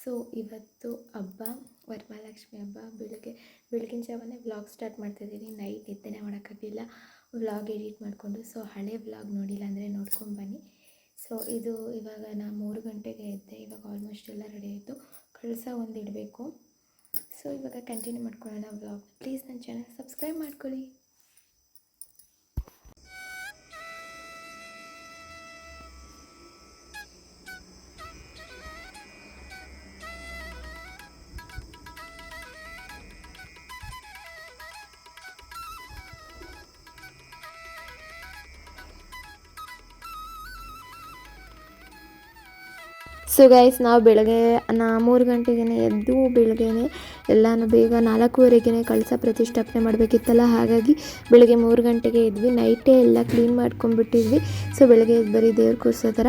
So ಇವತ್ತು ಹಬ್ಬ, ವರಮಹಾಲಕ್ಷ್ಮಿ ಹಬ್ಬ, ಬೆಳಗ್ಗೆ, ಬೆಳಗಿನ ಜಾವನೇ ವ್ಲಾಗ್ ಸ್ಟಾರ್ಟ್ ಮಾಡ್ತಾಯಿದ್ದೀನಿ ನೈಟ್ ನಿದ್ದೆನೇ ಮಾಡೋಕ್ಕಾಗಲಿಲ್ಲ ವ್ಲಾಗ್ ಎಡಿಟ್ ಮಾಡಿಕೊಂಡು ಸೊ ಹಳೆ ವ್ಲಾಗ್ ನೋಡಿಲ್ಲ ಅಂದರೆ ನೋಡ್ಕೊಂಬನ್ನಿ ಸೊ ಇದು ಇವಾಗ ನಾನು ಮೂರು ಗಂಟೆಗೆ ಎದ್ದೆ. ಇವಾಗ ಆಲ್ಮೋಸ್ಟ್ ಎಲ್ಲ ರೆಡಿ ಆಯಿತು. ಕಳಸ ಒಂದು ಇಡಬೇಕು. ಸೊ ಇವಾಗ ಕಂಟಿನ್ಯೂ ಮಾಡ್ಕೊಳ್ಳೋಣ ವ್ಲಾಗ್ ಪ್ಲೀಸ್ ನನ್ನ ಚಾನಲ್ ಸಬ್ಸ್ಕ್ರೈಬ್ ಮಾಡ್ಕೊಳ್ಳಿ. ಸೊ ಗೈಸ್ ನಾವು ಬೆಳಗ್ಗೆ, ನಾ ಮೂರು ಗಂಟೆಗೇ ಎದ್ದು ಬೆಳಗ್ಗೆನೆ ಎಲ್ಲನೂ ಬೇಗ ನಾಲ್ಕೂವರೆಗೆ ಕಳಸ ಪ್ರತಿಷ್ಠಾಪನೆ ಮಾಡಬೇಕಿತ್ತಲ್ಲ, ಹಾಗಾಗಿ ಬೆಳಗ್ಗೆ ಮೂರು ಗಂಟೆಗೆ ಇದ್ವಿ ನೈಟೇ ಎಲ್ಲ ಕ್ಲೀನ್ ಮಾಡ್ಕೊಂಡ್ಬಿಟ್ಟಿದ್ವಿ. ಸೊ ಬೆಳಗ್ಗೆ ಎದ್ದು ಬರೀ ದೇವ್ರು ಕೂರಿಸೋ ಥರ.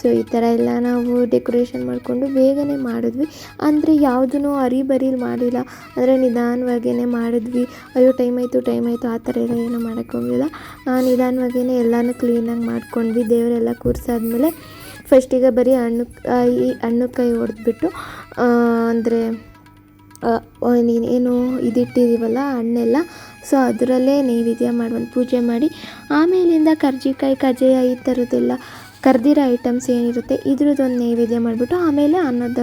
ಸೊ ಈ ಥರ ಎಲ್ಲ ನಾವು ಡೆಕೋರೇಷನ್ ಮಾಡಿಕೊಂಡು ಬೇಗನೆ ಮಾಡಿದ್ವಿ. ಅಂದರೆ ಯಾವುದೂ ಅರಿಬರಿಲಿ ಮಾಡಿಲ್ಲ. ಅಂದರೆ ನಿಧಾನವಾಗೇ ಮಾಡಿದ್ವಿ. ಅಯ್ಯೋ ಟೈಮ್ ಆಯಿತು ಟೈಮ್ ಆಯಿತು, ಆ ಥರ ಎಲ್ಲ ಏನೂ ಮಾಡೋಕ್ಕೋಗಿಲ್ಲ ನಿಧಾನವಾಗೇ ಎಲ್ಲನೂ ಕ್ಲೀನಾಗಿ ಮಾಡ್ಕೊಂಡ್ವಿ. ದೇವರೆಲ್ಲ ಕೂರಿಸಾದ್ಮೇಲೆ ಫಸ್ಟಿಗೆ ಬರೀ ಹಣ್ಣು ಕಾಯಿ ಹಣ್ಣು ಕಾಯಿ ಹೊಡೆದ್ಬಿಟ್ಟು ಅಂದರೆ ಏನು ಇದಿಟ್ಟಿದ್ದೀವಲ್ಲ ಹಣ್ಣೆಲ್ಲ, ಸೊ ಅದರಲ್ಲೇ ನೈವೇದ್ಯ ಒಂದು ಪೂಜೆ ಮಾಡಿ. ಆಮೇಲಿಂದ ಕರ್ಜಿಕಾಯಿ, ಕಜ್ಜಾಯ ಈ ಥರದ್ದೆಲ್ಲ ಕರ್ದಿರೋ ಐಟಮ್ಸ್ ಏನಿರುತ್ತೆ, ಇದ್ರದ್ದೊಂದು ನೈವೇದ್ಯ ಮಾಡಿಬಿಟ್ಟು, ಆಮೇಲೆ ಅನ್ನದ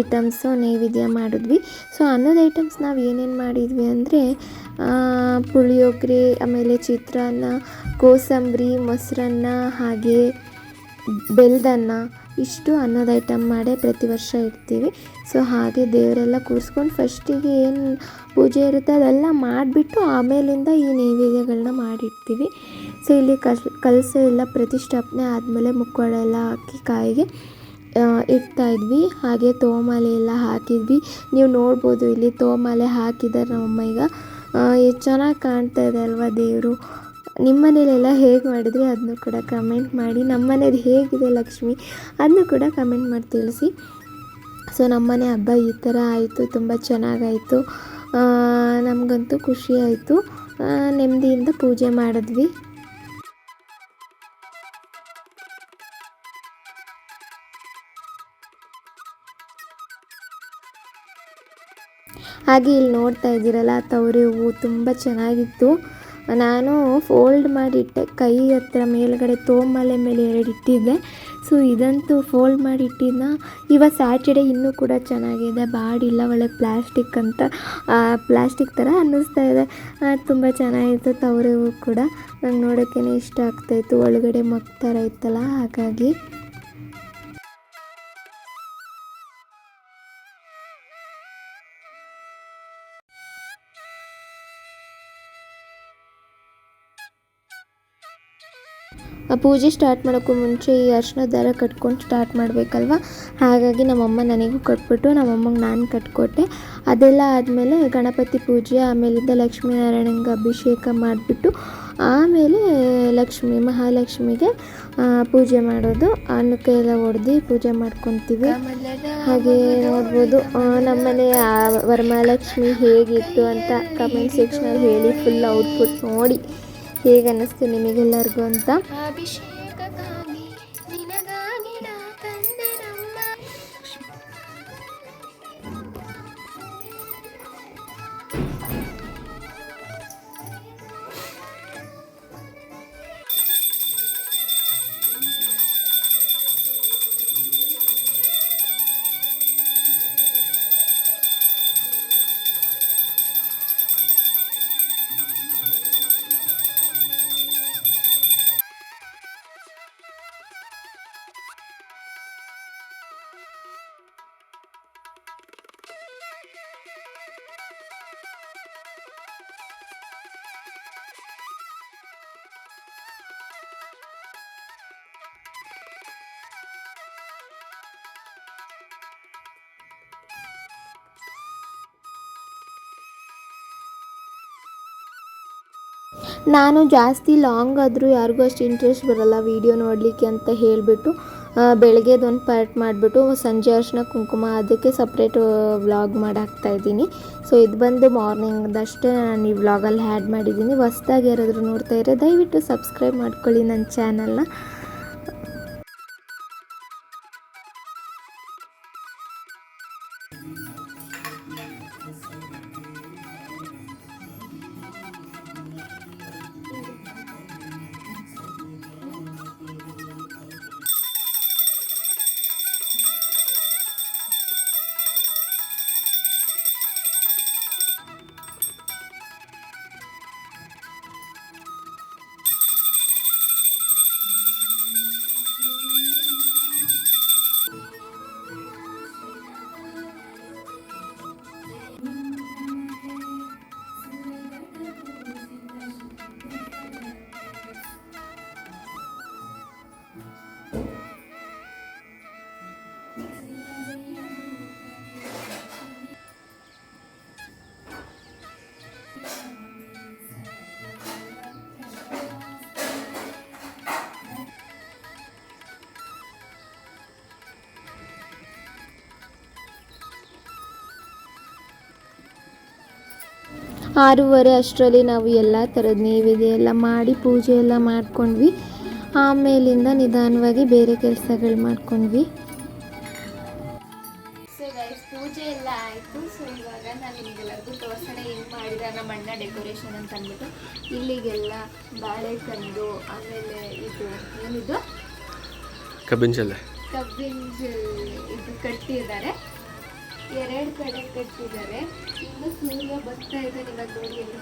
ಐಟಮ್ಸು ನೈವೇದ್ಯ ಮಾಡಿದ್ವಿ. ಸೊ ಅನ್ನದ ಐಟಮ್ಸ್ ನಾವು ಏನೇನು ಮಾಡಿದ್ವಿ ಅಂದರೆ ಪುಳಿಯೋಗರೆ, ಆಮೇಲೆ ಚಿತ್ರಾನ್ನ, ಕೋಸಂಬರಿ, ಮೊಸರನ್ನ ಹಾಗೆ ಬೆಲ್ದನ್ನ ಇಷ್ಟು ಅನ್ನದ ಐಟಮ್ ಮಾಡೇ ಪ್ರತಿ ವರ್ಷ ಇಡ್ತೀವಿ. ಸೊ ಹಾಗೆ ದೇವರೆಲ್ಲ ಕೂರಿಸ್ಕೊಂಡು ಫಸ್ಟಿಗೆ ಏನು ಪೂಜೆ ಇರುತ್ತೆ ಅದೆಲ್ಲ ಮಾಡಿಬಿಟ್ಟು ಆಮೇಲಿಂದ ಈ ನೈವೇದ್ಯಗಳನ್ನ ಮಾಡಿಡ್ತೀವಿ. ಸೊ ಇಲ್ಲಿ ಕಲ್, ಕಲಸ ಎಲ್ಲ ಪ್ರತಿಷ್ಠಾಪನೆ ಆದಮೇಲೆ ಎಲ್ಲ ಹಾಕಿ ಕಾಯಿಗೆ ಇಡ್ತಾ ಇದ್ವಿ. ಹಾಗೆ ತೋಮಾಲೆ ಎಲ್ಲ ಹಾಕಿದ್ವಿ. ನೀವು ನೋಡ್ಬೋದು ಇಲ್ಲಿ ತೋಮಾಲೆ ಹಾಕಿದ್ದಾರೆ ನಮ್ಮಮ್ಮ ಈಗ. ಎಷ್ಟು ಚೆನ್ನಾಗಿ ಕಾಣ್ತಾ ಇದೆ ಅಲ್ವಾ ದೇವರು. ನಿಮ್ಮ ಮನೇಲೆಲ್ಲ ಹೇಗೆ ಮಾಡಿದ್ರಿ ಅದನ್ನು ಕೂಡ ಕಮೆಂಟ್ ಮಾಡಿ. ನಮ್ಮ ಮನೇದು ಹೇಗಿದೆ ಲಕ್ಷ್ಮಿ ಅದನ್ನು ಕೂಡ ಕಮೆಂಟ್ ಮಾಡಿ ತಿಳಿಸಿ. ಸೊ ನಮ್ಮನೆ ಹಬ್ಬ ಈ ಥರ ಆಯಿತು, ತುಂಬ ಚೆನ್ನಾಗಾಯಿತು. ನಮಗಂತೂ ಖುಷಿ ಆಯಿತು. ನೆಮ್ಮದಿಯಿಂದ ಪೂಜೆ ಮಾಡಿದ್ವಿ. ಹಾಗೆ ಇಲ್ಲಿ ನೋಡ್ತಾ ಇದ್ದೀರಲ್ಲ, ತವರಿ ಹೂವು ತುಂಬ ಚೆನ್ನಾಗಿತ್ತು. ನಾನು ಫೋಲ್ಡ್ ಮಾಡಿಟ್ಟೆ, ಕೈ ಹತ್ರ ಮೇಲ್ಗಡೆ ತೋಮಲೆ ಮೇಲೆ ಎರಡು ಇಟ್ಟಿದ್ದೆ. ಸೊ ಇದಂತೂ ಫೋಲ್ಡ್ ಮಾಡಿ ಇಟ್ಟಿದ್ನ ಇವಾಗ ಸ್ಯಾಟರ್ಡೇ ಇನ್ನೂ ಕೂಡ ಚೆನ್ನಾಗಿದೆ. ಬಾಡಿಲ್ಲ, ಒಳ್ಳೆ ಪ್ಲ್ಯಾಸ್ಟಿಕ್ ಅಂತ ಪ್ಲ್ಯಾಸ್ಟಿಕ್ ಥರ ಅನ್ನಿಸ್ತಾ ಇದೆ. ತುಂಬ ಚೆನ್ನಾಗಿತ್ತು ತವರಿಗೂ ಕೂಡ. ನಂಗೆ ನೋಡೋಕ್ಕೇ ಇಷ್ಟ ಆಗ್ತಾಯಿತ್ತು ಒಳಗಡೆ ಮಗ್ ಥರ ಇತ್ತಲ್ಲ, ಹಾಗಾಗಿ ಪೂಜೆ ಸ್ಟಾರ್ಟ್ ಮಾಡೋಕ್ಕೂ ಮುಂಚೆ ಈ ಅರ್ಶಿನ ದಾರ ಕಟ್ಕೊಂಡು ಸ್ಟಾರ್ಟ್ ಮಾಡಬೇಕಲ್ವ? ಹಾಗಾಗಿ ನಮ್ಮಮ್ಮ ನನಗೂ ಕಟ್ಬಿಟ್ಟು ನಮ್ಮಮ್ಮಗೆ ನಾನು ಕಟ್ಕೊಟ್ಟೆ. ಅದೆಲ್ಲ ಆದಮೇಲೆ ಗಣಪತಿ ಪೂಜೆ, ಆಮೇಲಿಂದ ಲಕ್ಷ್ಮೀನಾರಾಯಣಂಗೆ ಅಭಿಷೇಕ ಮಾಡಿಬಿಟ್ಟು ಆಮೇಲೆ ಲಕ್ಷ್ಮಿ, ಮಹಾಲಕ್ಷ್ಮಿಗೆ ಪೂಜೆ ಮಾಡೋದು. ಅನ್ನಕ್ಕೆ ಎಲ್ಲ ಹೊಡೆದು ಪೂಜೆ ಮಾಡ್ಕೊತೀವಿ. ಹಾಗೆ ನೋಡ್ಬೋದು ನಮ್ಮನೆ ವರಮಹಾಲಕ್ಷ್ಮಿ ಹೇಗಿತ್ತು ಅಂತ ಕಮೆಂಟ್ ಸೆಕ್ಷನಲ್ಲಿ ಹೇಳಿ ಫುಲ್ ಔಟ್ಪುಟ್ ನೋಡಿ. ಹೇಗೆ ನಿಮಗೆಲ್ಲರಿಗೂ ಅಂತ? ನಾನು ಜಾಸ್ತಿ ಲಾಂಗ್ ಆದರೂ ಯಾರಿಗೂ ಅಷ್ಟು ಇಂಟ್ರೆಸ್ಟ್ ಬರಲ್ಲ ವೀಡಿಯೋ ನೋಡಲಿಕ್ಕೆ ಅಂತ ಹೇಳಿಬಿಟ್ಟು ಬೆಳಗ್ಗೆದೊಂದು ಪಾರ್ಟ್ ಮಾಡಿಬಿಟ್ಟು ಸಂಜೆ ಅರ್ಶಿನ ಕುಂಕುಮ ಅದಕ್ಕೆ ಸಪ್ರೇಟ್ ವ್ಲಾಗ್ ಮಾಡಾಕ್ತಾ ಇದ್ದೀನಿ. ಸೊ ಇದು ಬಂದು ಮಾರ್ನಿಂಗ್ದಷ್ಟೇ ನಾನು ಈ ವ್ಲಾಗಲ್ಲಿ ಆ್ಯಡ್ ಮಾಡಿದ್ದೀನಿ. ಹೊಸ್ದಾಗಿ ಯಾರಾದರೂ ನೋಡ್ತಾ ಇರೋ ದಯವಿಟ್ಟು ಸಬ್ಸ್ಕ್ರೈಬ್ ಮಾಡ್ಕೊಳ್ಳಿ ನನ್ನ ಚಾನಲ್ನ ಆರೂವರೆ ಅಷ್ಟರಲ್ಲಿ ನಾವು ಎಲ್ಲ ಥರದ ನೈವೇದ್ಯ ಎಲ್ಲ ಮಾಡಿ ಪೂಜೆ ಎಲ್ಲ ಮಾಡ್ಕೊಂಡ್ವಿ. ಆಮೇಲಿಂದ ನಿಧಾನವಾಗಿ ಬೇರೆ ಕೆಲಸಗಳು ಮಾಡ್ಕೊಂಡ್ವಿ. ಪೂಜೆ ಎಲ್ಲ ಆಯಿತು. ಸೊ ಇವಾಗ ನಾನು ನಿಮಗೆಲ್ಲರಿಗೂ ತೋರಿಸೋಣ ಹೆಂಗೆ ಮಾಡಿದ ನಮ್ಮ ಅಣ್ಣ ಡೆಕೋರೇಷನ್ ಅಂತ ಅಂದ್ಬಿಟ್ಟು. ಇಲ್ಲಿಗೆಲ್ಲ ಬಾಳೆ ಬಾಳೆಕಂದು ಆಮೇಲೆ ಇದು ಏನಿದು? ಕಬ್ಬಿನ ಜಲ್ಲೆ. ಕಬ್ಬಿನ ಜ- ಇದು ಕಟ್ಟಿದ್ದಾರೆ. ಎರಡು ಕಡೆ ಕಟ್ಟಿದ್ದಾರೆ. ಇನ್ನು ಸೂರ್ಯ ಬರ್ತಾ ಇದೆ ಇವಾಗ ನೋಡಿ.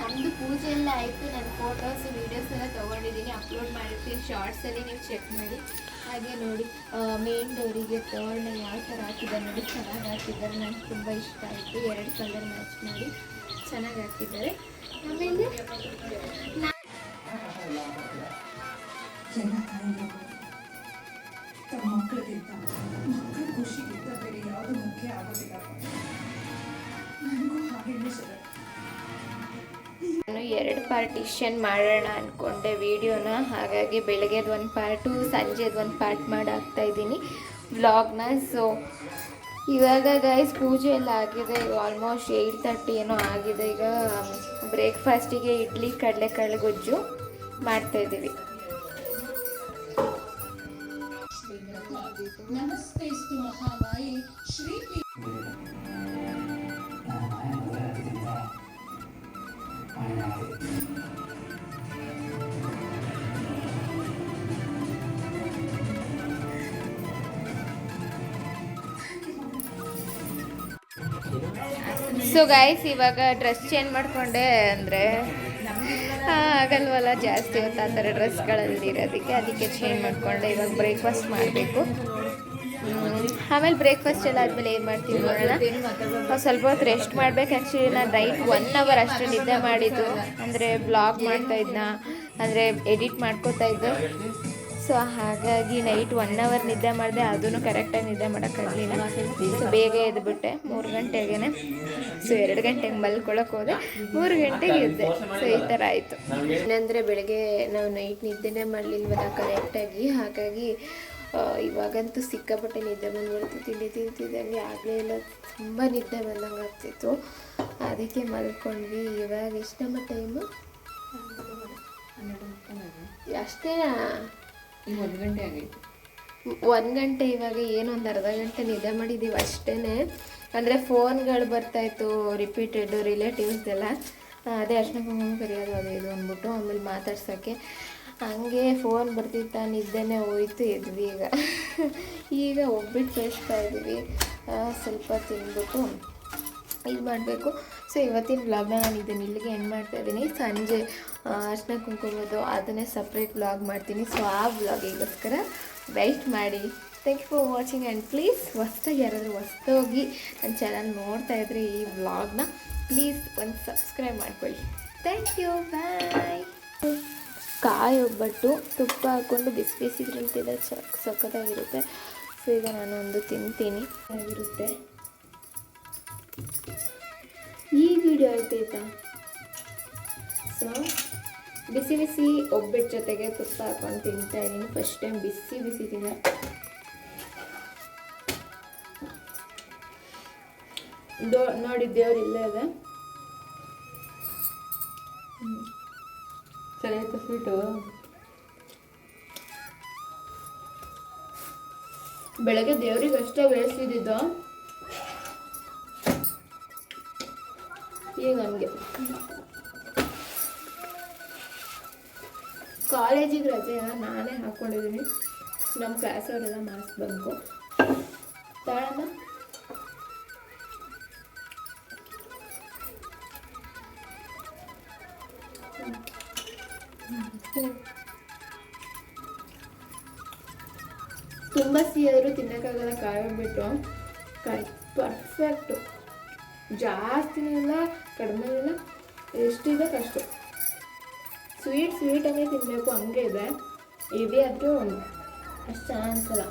ನಮ್ಮದು ಪೂಜೆ ಎಲ್ಲ ಆಯಿತು. ನಾನು ಫೋಟೋಸ್ ವೀಡಿಯೋಸ್ ಎಲ್ಲ ತೊಗೊಂಡಿದ್ದೀನಿ. ಅಪ್ಲೋಡ್ ಮಾಡಿರ್ತೀನಿ. ಶಾರ್ಟ್ಸಲ್ಲಿ ನೀವು ಚೆಕ್ ಮಾಡಿ. ಹಾಗೆ ನೋಡಿ ಮೇನ್ ಡೋರಿಗೆ ತೋರಣ ಯಾವ ಥರ ಹಾಕಿದ್ದಾರೆ ನೋಡಿ. ಚೆನ್ನಾಗಿ ಹಾಕಿದ್ದಾರೆ. ನನಗೆ ತುಂಬ ಇಷ್ಟ ಆಯಿತು. ಎರಡು ಕಲರ್ ಮ್ಯಾಚ್ ಮಾಡಿ. ಚೆನ್ನಾಗಿ ಹಾಕಿದ್ದಾರೆ. ಆಮೇಲೆ ನಾ ಎಲ್ಲ ತಾಯಿಗಳು ತಮ್ಮ ಮಕ್ಕಳಿಗಿಂತ ಮಕ್ಕಳ ಖುಷಿಗಿಂತ ಬೇರೆ ಯಾವುದು ಮುಖ್ಯ ಆಗೋದಿಲ್ಲ ನನಗೂ ಹಾಗೇನೆ ಸರ್ ನಾನು ಎರಡು ಪಾರ್ಟಿಷನ್ ಮಾಡೋಣ ಅಂದ್ಕೊಂಡೆ ವೀಡಿಯೋನ. ಹಾಗಾಗಿ ಬೆಳಗ್ಗೆದು ಒಂದು ಪಾರ್ಟು ಸಂಜೆದು ಒಂದು ಪಾರ್ಟ್ ಮಾಡಾಕ್ತಾ ಇದ್ದೀನಿ ವ್ಲಾಗ್ನ. ಸೊ ಇವಾಗ ಗೈಸ್ ಪೂಜೆ ಎಲ್ಲ ಆಗಿದೆ. ಆಲ್ಮೋಸ್ಟ್ ಏಯ್ಟ್ ತರ್ಟಿ ಏನೋ ಆಗಿದೆ. ಈಗ ಬ್ರೇಕ್ಫಾಸ್ಟಿಗೆ ಇಡ್ಲಿ, ಕಡಲೆಕಾಳು ಗೊಜ್ಜು ಮಾಡ್ತಾಯಿದ್ದೀವಿ ನಮಸ್ತೆಸ್ತು ಮಹಾಮಾಯಿ ಶ್ರೀ ಸೊ ಗಾಯ್ಸ್ ಇವಾಗ ಡ್ರೆಸ್ ಚೇಂಜ್ ಮಾಡಿಕೊಂಡೆ ಅಂದರೆ ಆಗಲ್ವಲ್ಲ, ಜಾಸ್ತಿ ಹೊತ್ತು ಆ ಥರ ಡ್ರೆಸ್ಗಳಲ್ಲಿ ಇರೋದಕ್ಕೆ. ಅದಕ್ಕೆ ಚೇಂಜ್ ಮಾಡಿಕೊಂಡೆ. ಇವಾಗ ಬ್ರೇಕ್ಫಾಸ್ಟ್ ಮಾಡಬೇಕು. ಆಮೇಲೆ ಬ್ರೇಕ್ಫಾಸ್ಟ್ ಎಲ್ಲ ಆದಮೇಲೆ ಏನು ಮಾಡ್ತೀವಿ ನೋಡೋಣ. ಸ್ವಲ್ಪ ಹೊತ್ತು ರೆಸ್ಟ್ ಮಾಡ್ಬೇಕು. ಆ್ಯಕ್ಚುಲಿ ನಾನು ನೈಟ್ ಒನ್ ಅವರ್ ಅಷ್ಟು ನಿದ್ದೆ ಮಾಡಿದ್ದು. ಅಂದರೆ ಬ್ಲಾಗ್ ಮಾಡ್ತಾ ಇದ್ನ. ಅಂದರೆ ಎಡಿಟ್ ಮಾಡ್ಕೋತಾ ಇದ್ದೆ. ಸೊ ಹಾಗಾಗಿ ನೈಟ್ ಒನ್ ಅವರ್ ನಿದ್ದೆ ಮಾಡಿದೆ ಅದೂ ಕರೆಕ್ಟಾಗಿ ನಿದ್ದೆ ಮಾಡೋಕ್ಕಾಗಲಿಲ್ಲ. ಸೊ ಬೇಗ ಎದ್ಬಿಟ್ಟೆ, ಮೂರು ಗಂಟೆಗೆ ಸೊ ಎರಡು ಗಂಟೆಗೆ ಮಲ್ಕೊಳಕ್ಕೆ ಹೋದೆ, ಮೂರು ಗಂಟೆಗೆ ಇದ್ದೆ ಸೊ ಈ ಥರ ಆಯಿತು. ಏನಂದರೆ ಬೆಳಗ್ಗೆ ನಾವು ನೈಟ್ ನಿದ್ದೆನೇ ಮಾಡಲಿಲ್ವಲ್ಲ ಕರೆಕ್ಟಾಗಿ ಹಾಗಾಗಿ ಇವಾಗಂತೂ ಸಿಕ್ಕಾಪಟ್ಟೆ ನಿದ್ದೆ ಬಂದ್ಬಿಡ್ತು. ತಿಂಡಿ ತಿಂತಿದ್ದಂಗೆ ಆಗಲೇ ಇಲ್ಲ. ತುಂಬ ನಿದ್ದೆ ಬಂದಂಗೆ ಆಗ್ತಿತ್ತು. ಅದಕ್ಕೆ ಮಲ್ಕೊಂಡ್ವಿ. ಇವಾಗ ಎಷ್ಟಮ್ಮ ಟೈಮು ಅಷ್ಟೇನಾ? ಒಂದು ಗಂಟೆ ಒಂದು ಗಂಟೆ ಇವಾಗ ಏನು ಒಂದು ಅರ್ಧ ಗಂಟೆ ನಿದ್ದೆ ಮಾಡಿದ್ದೀವಿ ಅಷ್ಟೇ ಅಂದರೆ ಫೋನ್ಗಳು ಬರ್ತಾಯಿತ್ತು ರಿಪೀಟೆಡ್ ರಿಲೇಟಿವ್ಸ್ದೆಲ್ಲ ಅದೇ ಅರ್ಶನ ಕುಂಕುಮ ಕರೆಯೋದು, ಅದು ಇದು ಅಂದ್ಬಿಟ್ಟು ಆಮೇಲೆ ಮಾತಾಡ್ಸೋಕ್ಕೆ ಹಂಗೆ ಫೋನ್ ಬರ್ತಿತ್ತ, ನಿದ್ದೆನೇ ಹೋಯ್ತು ಇದ್ವಿ ಈಗ. ಈಗ ಒಬ್ಬಿಟ್ಟು ಬೇಯಿಸ್ತಾ ಇದ್ದೀವಿ ಸ್ವಲ್ಪ ತಿನ್ಬಿಟ್ಟು ಇದು ಮಾಡಬೇಕು. ಸೊ ಇವತ್ತಿನ ವ್ಲಾಗ್ನ ನಾನು ಇದನ್ನು ಇಲ್ಲಿಗೆ ಎಂಡ್ ಮಾಡ್ತಾ ಇದ್ದೀನಿ. ಸಂಜೆ ಅರ್ಶನ ಕುಂಕುಮದು ಅದನ್ನೇ ಸಪ್ರೇಟ್ ವ್ಲಾಗ್ ಮಾಡ್ತೀನಿ. ಸೊ ಆ ವ್ಲಾಗಿಗೋಸ್ಕರ ವೆಯ್ಟ್ ಮಾಡಿ. Thank you for watching and please ಹೊಸ್ದಾಗಿ ಯಾರಾದರೂ ಹೊಸ್ದೋಗಿ ನನ್ನ ಚಾನಲ್ ನೋಡ್ತಾ ಇದ್ರೆ ಈ ವ್ಲಾಗ್ನ ಪ್ಲೀಸ್ ಒಂದು ಸಬ್ಸ್ಕ್ರೈಬ್ ಮಾಡ್ಕೊಳ್ಳಿ. ಥ್ಯಾಂಕ್ ಯು ಬಾಯ್ ಕಾಯಿ ಒಬ್ಬಟ್ಟು, ತುಪ್ಪ ಹಾಕ್ಕೊಂಡು ಬಿಸಿ ಬಿಸಿ ತಿಂತಿದ್ರೆ ಚಕ್ ಸಖತ್ತಾಗಿರುತ್ತೆ. ಸೊ ಈಗ ನಾನು ಒಂದು ತಿಂತೀನಿ. ಆಗಿರುತ್ತೆ ಈ ವಿಡಿಯೋ ಆಯ್ತಾಯ್ತಾ ಸೊ ಬಿಸಿ ಬಿಸಿ ಒಬ್ಬಟ್ಟು ಜೊತೆಗೆ ತುಪ್ಪ ಹಾಕೊಂಡು ತಿಂತಾ ಇದ್ದೀನಿ ಫಸ್ಟ್ ಟೈಮ್ ಬಿಸಿ ಬಿಸಿ ತಿನ್ನ ದೋ, ನೋಡಿ ದೇವ್ರು ಇಲ್ಲೇ ಇದೆ. ಸರಿ ಆಯ್ತು, ಸ್ವೀಟು. ಬೆಳಗ್ಗೆ ದೇವ್ರಿಗೆ ಅಷ್ಟೇ ಬೇಯಿಸಿದ್ದು ಈಗ ನಮಗೆ. ಕಾಲೇಜಿಗೆ ರಜೆ ನಾನೇ ಹಾಕ್ಕೊಂಡಿದ್ದೀನಿ ನಮ್ಮ ಕ್ಲಾಸವರೆಲ್ಲ ಮಾಸ್ಕ್ ಬಂದು ತಾಳಮ್ಮ? ತುಂಬ ಸಿಹಿಯಾದರೂ ತಿನ್ನೋಕ್ಕಾಗಲ್ಲ, ಕಾಯಿ ಬಿಟ್ಟು ಕಾಯಿ ಪರ್ಫೆಕ್ಟು ಜಾಸ್ತಿನೂ ಇಲ್ಲ. ಕಡಿಮೆ ಇಲ್ಲ. ಎಷ್ಟಿದೆ ಅಷ್ಟು ಸ್ವೀಟ್ ಸ್ವೀಟಾಗೆ ತಿನ್ನಬೇಕು ಹಂಗೆ ಇದೆ. ಇದೆ ಆದರೂ ಅಷ್ಟು ಚೆನ್ನಾಗಿ ಅನ್ಸಲ್ಲ.